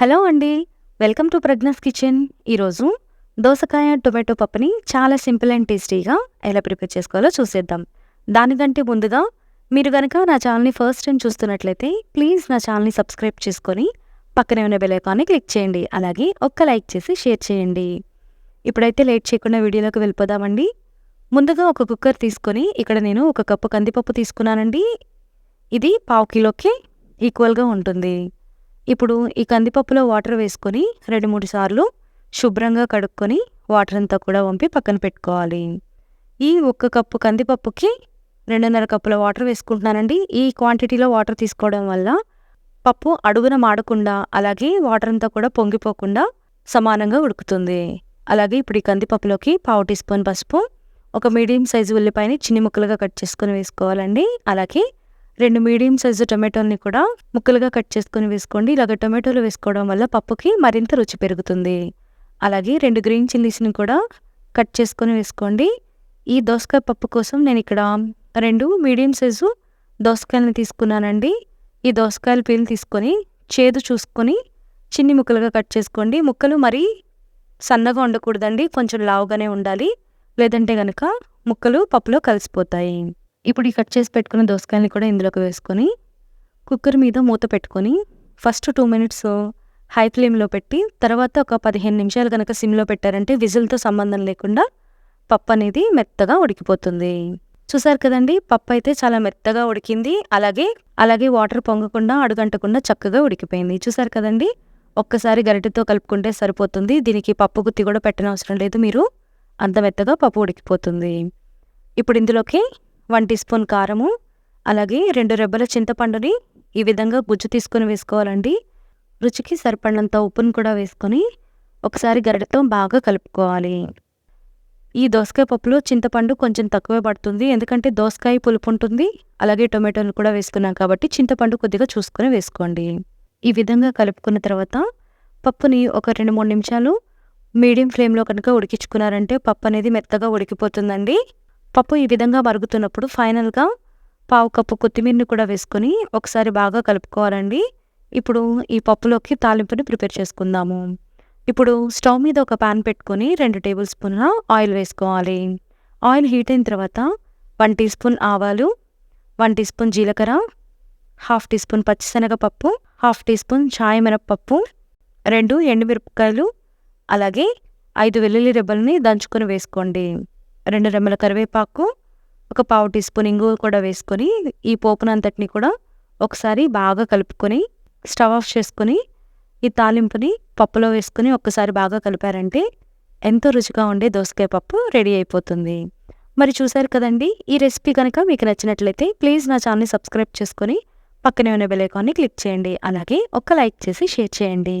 Hello అండి. Welcome to Pragna's kitchen. ఈరోజు దోసకాయ టొమాటో పప్పుని చాలా సింపుల్ అండ్ టేస్టీగా ఎలా ప్రిపేర్ చేసుకోవాలో చూసేద్దాం. దానికంటే ముందుగా మీరు కనుక నా ఛానల్ని ఫస్ట్ టైం చూస్తున్నట్లయితే ప్లీజ్ నా ఛానల్ని సబ్స్క్రైబ్ చేసుకొని పక్కనే ఉన్న బెలైకాన్ని క్లిక్ చేయండి. అలాగే ఒక్క లైక్ చేసి షేర్ చేయండి. ఇప్పుడైతే లేట్ చేయకుండా వీడియోలోకి వెళ్ళిపోదామండి. ముందుగా ఒక కుక్కర్ తీసుకొని ఇక్కడ నేను ఒక కప్పు కందిపప్పు తీసుకున్నానండి. ఇది పావు కిలోకి ఈక్వల్గా ఉంటుంది. ఇప్పుడు ఈ కందిపప్పులో వాటర్ వేసుకొని రెండు మూడు సార్లు శుభ్రంగా కడుక్కొని వాటర్ అంతా కూడా వంపి పక్కన పెట్టుకోవాలి. ఈ ఒక్క కప్పు కందిపప్పుకి రెండున్నర కప్పుల వాటర్ వేసుకుంటున్నానండి. ఈ క్వాంటిటీలో వాటర్ తీసుకోవడం వల్ల పప్పు అడుగున మాడకుండా అలాగే వాటర్ అంతా కూడా పొంగిపోకుండా సమానంగా ఉడుకుతుంది. అలాగే ఇప్పుడు ఈ కందిపప్పులోకి పావు టీ స్పూన్ పసుపు ఒక మీడియం సైజు ఉల్లిపాయని చిన్ని ముక్కలుగా కట్ చేసుకొని వేసుకోవాలండి. అలాగే రెండు మీడియం సైజు టొమాటోల్ని కూడా ముక్కలుగా కట్ చేసుకొని వేసుకోండి. ఇలాగ టొమాటోలు వేసుకోవడం వల్ల పప్పుకి మరింత రుచి పెరుగుతుంది. అలాగే రెండు గ్రీన్ చిల్లీస్ని కూడా కట్ చేసుకొని వేసుకోండి. ఈ దోసకాయ పప్పు కోసం నేను ఇక్కడ రెండు మీడియం సైజు దోసకాయలను తీసుకున్నానండి. ఈ దోసకాయల పీలు తీసుకొని చేదు చూసుకొని చిన్ని ముక్కలుగా కట్ చేసుకోండి. ముక్కలు మరీ సన్నగా ఉండకూడదండి. కొంచెం లావుగానే ఉండాలి. లేదంటే కనుక ముక్కలు పప్పులో కలిసిపోతాయి. ఇప్పుడు ఈ కట్ చేసి పెట్టుకున్న దోసకాయని కూడా ఇందులోకి వేసుకొని కుక్కర్ మీద మూత పెట్టుకొని ఫస్ట్ టూ మినిట్స్ హై ఫ్లేమ్లో పెట్టి తర్వాత ఒక పదిహేను నిమిషాలు కనుక సిమ్లో పెట్టారంటే విజిల్తో సంబంధం లేకుండా పప్పు అనేది మెత్తగా ఉడికిపోతుంది. చూసారు కదండి? పప్పు అయితే చాలా మెత్తగా ఉడికింది. అలాగే అలాగే వాటర్ పొంగకుండా అడుగంటకుండా చక్కగా ఉడికిపోయింది. చూసారు కదండి? ఒక్కసారి గరిటెతో కలుపుకుంటే సరిపోతుంది. దీనికి పప్పు గుత్తి కూడా పెట్టనవసరం లేదు. మీరు అంత మెత్తగా పప్పు ఉడికిపోతుంది. ఇప్పుడు ఇందులోకి వన్ టీ స్పూన్ కారము అలాగే రెండు రెబ్బల చింతపండుని ఈ విధంగా గుజ్జు తీసుకొని వేసుకోవాలండి. రుచికి సరిపడినంత ఉప్పును కూడా వేసుకొని ఒకసారి గరిటెతో బాగా కలుపుకోవాలి. ఈ దోసకాయ పప్పులో చింతపండు కొంచెం తక్కువే పడుతుంది ఎందుకంటే దోసకాయ పులుపు ఉంటుంది అలాగే టొమాటోలు కూడా వేసుకున్నాం కాబట్టి చింతపండు కొద్దిగా చూసుకొని వేసుకోండి. ఈ విధంగా కలుపుకున్న తర్వాత పప్పుని ఒక రెండు మూడు నిమిషాలు మీడియం ఫ్లేమ్లో కనుక ఉడికించుకున్నారంటే పప్పు అనేది మెత్తగా ఉడికిపోతుందండి. పప్పు ఈ విధంగా మరుగుతున్నప్పుడు ఫైనల్గా పావు కప్పు కొత్తిమీరని కూడా వేసుకొని ఒకసారి బాగా కలుపుకోవాలండి. ఇప్పుడు ఈ పప్పులోకి తాలింపుని ప్రిపేర్ చేసుకుందాము. ఇప్పుడు స్టవ్ మీద ఒక పాన్ పెట్టుకొని రెండు టేబుల్ స్పూన్ల ఆయిల్ వేసుకోవాలి. ఆయిల్ హీట్ అయిన తర్వాత వన్ టీ స్పూన్ ఆవాలు వన్ టీ స్పూన్ జీలకర్ర హాఫ్ టీ స్పూన్ పచ్చిశనగపప్పు హాఫ్ టీ స్పూన్ చాయ్ మినప్పప్పు రెండు ఎండుమిరపకాయలు అలాగే ఐదు వెల్లుల్లి రెబ్బల్ని దంచుకొని వేసుకోండి. రెండు రెమ్మల కరివేపాకు ఒక పావు టీ స్పూన్ ఇంగు కూడా వేసుకొని ఈ పోపునంతటిని కూడా ఒకసారి బాగా కలుపుకొని స్టవ్ ఆఫ్ చేసుకొని ఈ తాలింపుని పప్పులో వేసుకుని ఒక్కసారి బాగా కలిపారంటే ఎంతో రుచిగా ఉండే దోసకాయ పప్పు రెడీ అయిపోతుంది. మరి చూశారు కదండి ఈ రెసిపీ కనుక మీకు నచ్చినట్లయితే ప్లీజ్ నా ఛానల్ని సబ్స్క్రైబ్ చేసుకొని పక్కనే ఉన్న బెల్ ఐకాన్ని క్లిక్ చేయండి. అలాగే ఒక్క లైక్ చేసి షేర్ చేయండి.